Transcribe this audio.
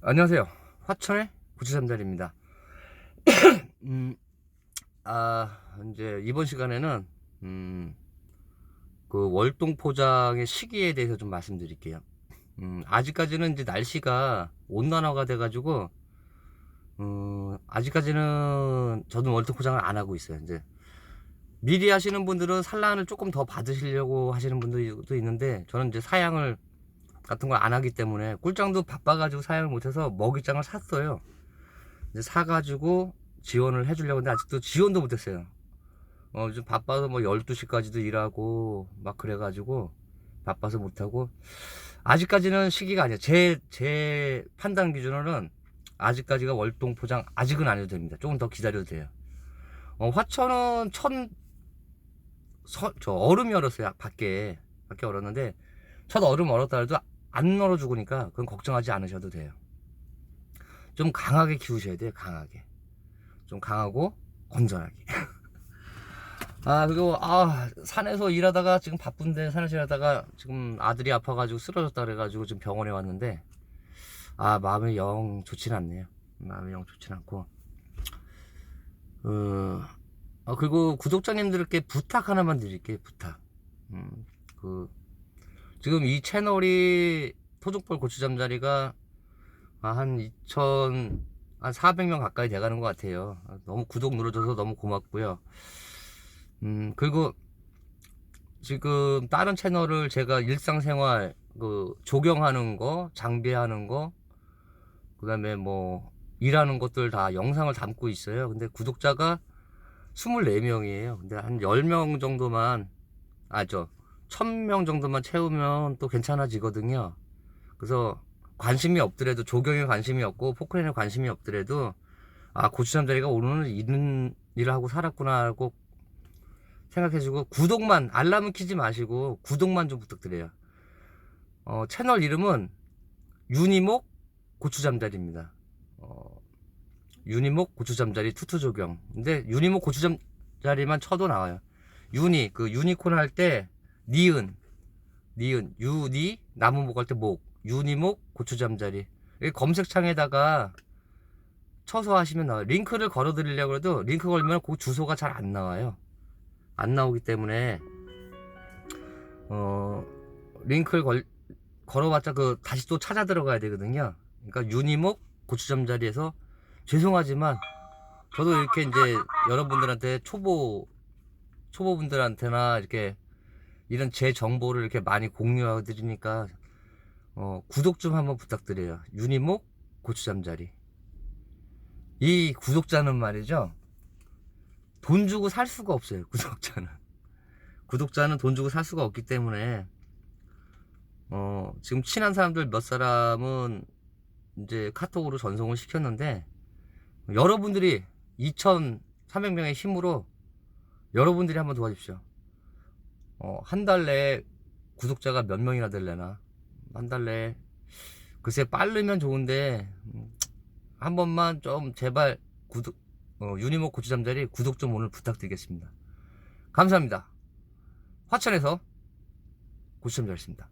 안녕하세요. 화천의 구치삼달입니다. 음, 아, 이제 이번 시간에는, 음, 그 월동 포장의 시기에 대해서 좀 말씀드릴게요. 음, 아직까지는 이제 날씨가 온난화가 돼가지고, 음, 아직까지는 저도 월동 포장을 안 하고 있어요. 이제 미리 하시는 분들은 산란을 조금 더 받으시려고 하시는 분들도 있는데, 저는 이제 사양을 같은 걸 안 하기 때문에 꿀장도 바빠가지고 사용을 못해서 먹이장을 샀어요. 이제 사가지고 지원을 해주려고 했는데 아직도 지원도 못했어요. 어, 좀 바빠서 뭐 12시까지도 일하고 막 그래가지고 바빠서 못하고 아직까지는 시기가 아니에요. 제, 제 판단 기준으로는 아직까지가 월동 포장 아직은 안 해도 됩니다. 조금 더 기다려도 돼요. 어, 화천은 천, 서, 저 얼음이 얼었어요. 밖에. 밖에 얼었는데 첫 얼음 얼었다 해도 안 얼어 죽으니까 그건 걱정하지 않으셔도 돼요. 좀 강하게 키우셔야 돼요. 강하게. 좀 강하고 건전하게. 아 그리고 아 산에서 일하다가 지금 바쁜데 산에서 일하다가 지금 아들이 아파가지고 쓰러졌다 그래가지고 지금 병원에 왔는데 아 마음이 영 좋진 않네요. 마음이 영 좋진 않고. 어, 아, 그리고 구독자님들께 부탁 하나만 드릴게요. 부탁. 음, 그 지금 이 채널이 토종벌 고추잠자리가 아, 한 2천 한 400명 가까이 돼가는 것 같아요. 아, 너무 구독 눌러줘서 너무 고맙고요. 음 그리고 지금 다른 채널을 제가 일상생활 그 조경하는 거, 장비하는 거, 그다음에 뭐 일하는 것들 다 영상을 담고 있어요. 근데 구독자가 24명이에요. 근데 한 10명 정도만 아저 1000명 정도만 채우면 또 괜찮아지거든요. 그래서 관심이 없더라도 조경에 관심이 없고 포크레인에 관심이 없더라도 아 고추잠 자리가 오늘은 이런 일을 하고 살았구나 하고 생각해주고 구독만 알람은 키지 마시고 구독만 좀 부탁드려요. 어, 채널 이름은 유니목 고추잠자리입니다. 어, 유니목 고추잠자리 투투조경. 근데 유니목 고추잠자리만 쳐도 나와요. 유니 그 유니콘 할 때 니은. 니은. 유니 나무 목할 때 목. 유니목 고추 잠자리. 여기 검색창에다가 쳐서 하시면 나와요. 링크를 걸어 드리려고 해도 링크 걸면 그 주소가 잘 안 나와요. 안 나오기 때문에 어 링크를 걸, 걸어봤자 그 다시 또 찾아 들어가야 되거든요. 그러니까 유니목 고추 잠자리에서 죄송하지만 저도 이렇게 이제 여러분들한테 초보 초보분들한테나 이렇게 이런 제 정보를 이렇게 많이 공유하고 드리니까 어, 구독 좀 한번 부탁드려요. 유니목 고추잠자리. 이 구독자는 말이죠. 돈 주고 살 수가 없어요. 구독자는. 구독자는 돈 주고 살 수가 없기 때문에 어, 지금 친한 사람들 몇 사람은 이제 카톡으로 전송을 시켰는데 여러분들이 2,300명의 힘으로 여러분들이 한번 도와주십시오. 어, 한 달 내에 구독자가 몇 명이나 될래나? 한 달 내에. 글쎄, 빠르면 좋은데, 음, 한 번만 좀 제발 구독, 어, 유니목 고추잠자리 구독 좀 오늘 부탁드리겠습니다. 감사합니다. 화천에서 고추잠자리였습니다.